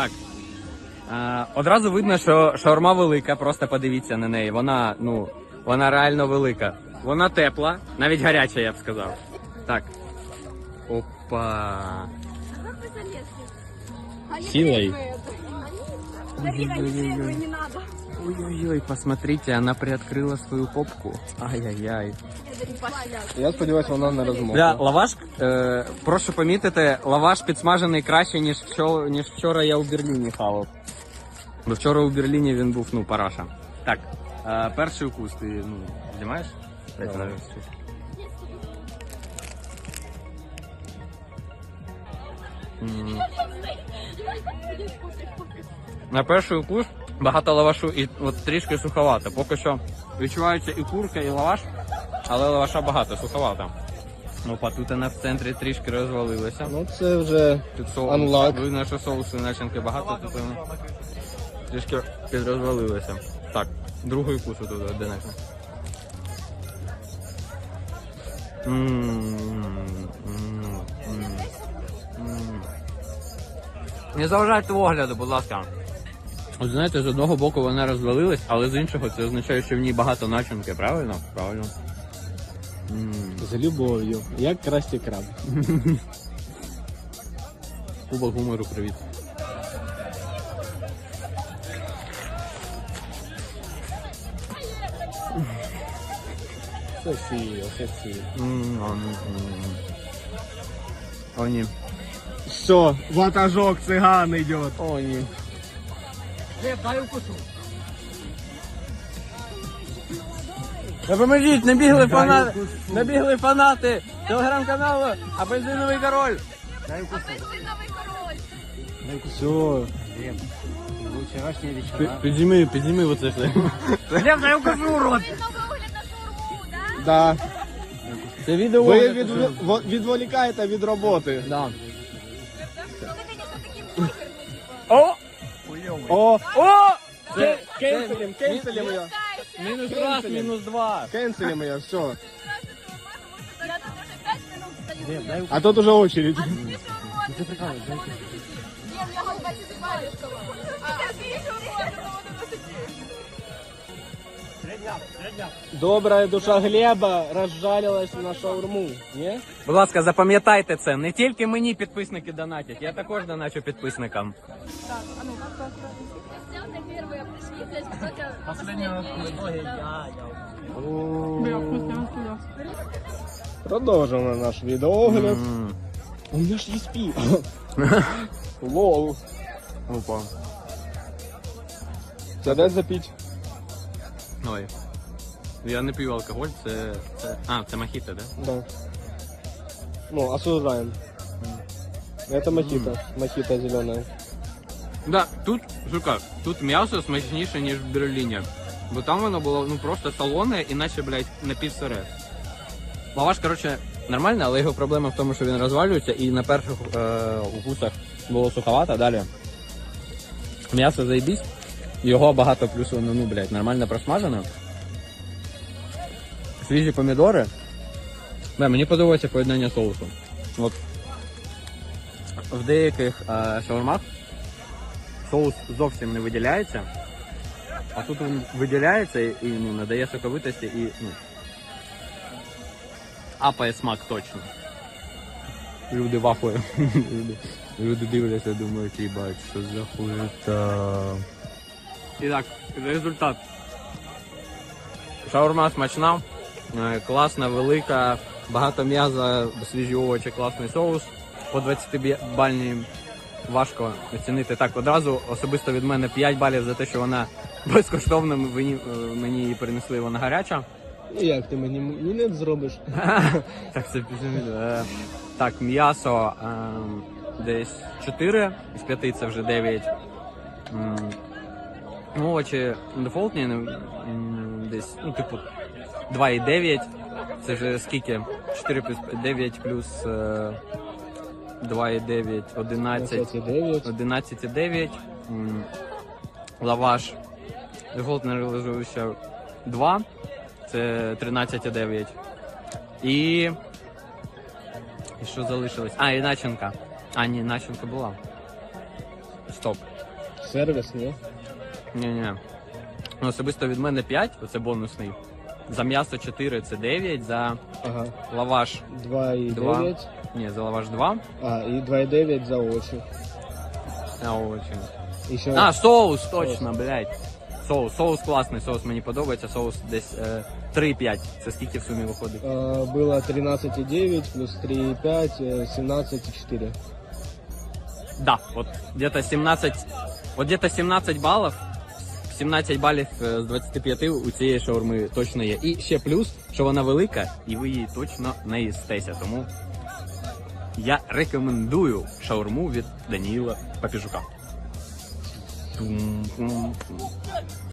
Так. А, одразу видно, що шаурма велика, просто подивіться на неї. Вона, ну, вона реально велика. Вона тепла, навіть гаряча, я б сказав. Так. Опа. Силой. Не Ой-ой-ой. не надо. Ой-ой-ой, посмотрите, она приоткрыла свою попку. Ай-яй-яй. Я сподіваюся, вона не розмовляє. Бля, лаваш, е, прошу помітити, лаваш підсмажений краще, ніж вчора, ніж вчора я у Берліні хавав. Бо вчора у Берліні він був, ну, параша. Так, е, перший укус ти, ну, знімаєш? Давай. На перший укус багато лавашу і от трішки суховато. Поки що відчувається і курка, і лаваш, але лаваша багато, суховато. Опа, тут вона в центрі трішки розвалилася. Ну це вже Тут соус. Unlock. Видно, що соусу і начинки багато, тут воно трішки підрозвалилося. Так, другий укус тут. М, м, м, м. Не заважайте огляду, будь ласка. От знаєте, з одного боку вона розвалилась, але з іншого це означає, що в ній багато начинки, правильно? Правильно. З любов'ю, як красті краб. Кубок гумору, привіт. Ну, м. О, ні. Все, ватажок циган йде. О, ні. Допоможіть, набігли фанати, набігли фанати телеграм-каналу, а бензиновий король. Апельсиновый король. Все. Підніми, підніми оце все. Глеб, я укажу, шаурму, да? Да. Це відео. Ви від, во- відволікаєте від роботи. Да. О! О, О! кенселем її. Кайся. Мінус раз, мінус два. Кенселем ее, все. А тут уже очередь. Нет, я голова тебе Добра душа Глеба розжалилась на шаурму. Ні? Будь ласка, запам'ятайте це. Не тільки мені підписники донатять, я також доначу підписникам. Пришли. Продовжуємо наш відеоогляд. У мене ж є спів. Лол. Опа. Це де запіть? Ой. Я не п'ю алкоголь, це. це... А, це мохіто, да? Да. Ну, осуждаем. Это мохито. Мохито зеленая. Да, тут, сука, тут м'ясо смачніше, ніж в Берліні. Бо там воно було ну просто солоне, іначе, блядь, напівсире. Лаваш, коротше, нормальний, але його проблема в тому, що він розвалюється і на перших е, укусах було суховато, далі. М'ясо заїбісь, його багато плюс воно, ну, блядь, нормально просмажене. Свіжі помідори. Да, мені подобається поєднання соусу. От в деяких е, шаурмах соус зовсім не виділяється, а тут він виділяється і ну, надає соковитості і ну, апає смак точно. Люди вахують. Люди, люди дивляться, думають, їбать, що за хуєта. І так, результат. Шаурма смачна, е, класна, велика, багато м'яза, свіжі овочі, класний соус. По 20 бальній важко оцінити так одразу. Особисто від мене 5 балів за те, що вона безкоштовно мені, е, мені її принесли, вона гаряча. Ну як ти мені мінет зробиш? Так, це. Е, Так, м'ясо ем, десь 4, з 5 це вже 9. Овочі дефолтні, ну, десь, ну, типу, 2,9. Це вже скільки? 4 плюс 9 плюс е, 2,9, 11. 9. 11,9. М, Лаваш. Дефолтне реалізується 2. Це 13,9. І. І що залишилось? А, і начинка. А, ні, начинка була. Стоп. Сервіс, ні? Ні-ні. Ну, особисто від мене 5, оце бонусний. За м'ясо 4 це 9, за Ага. лаваш 2,9. ні, за лаваш 2. А, і 2,9 за овочі. А, овочі. І ще А, соус, точно, блядь. Соус, соус класний, соус мені подобається, соус десь е, 3,5. Це скільки в сумі виходить? е, було 13,9 плюс 3,5, е, 17,4. Да, от где-то 17, от где-то 17 балів, 17 балів е, з 25 у цієї шаурми точно є. І ще плюс, що вона велика, і ви її точно не їстеся. Тому я рекомендую шаурму від Даніїла Папіжука.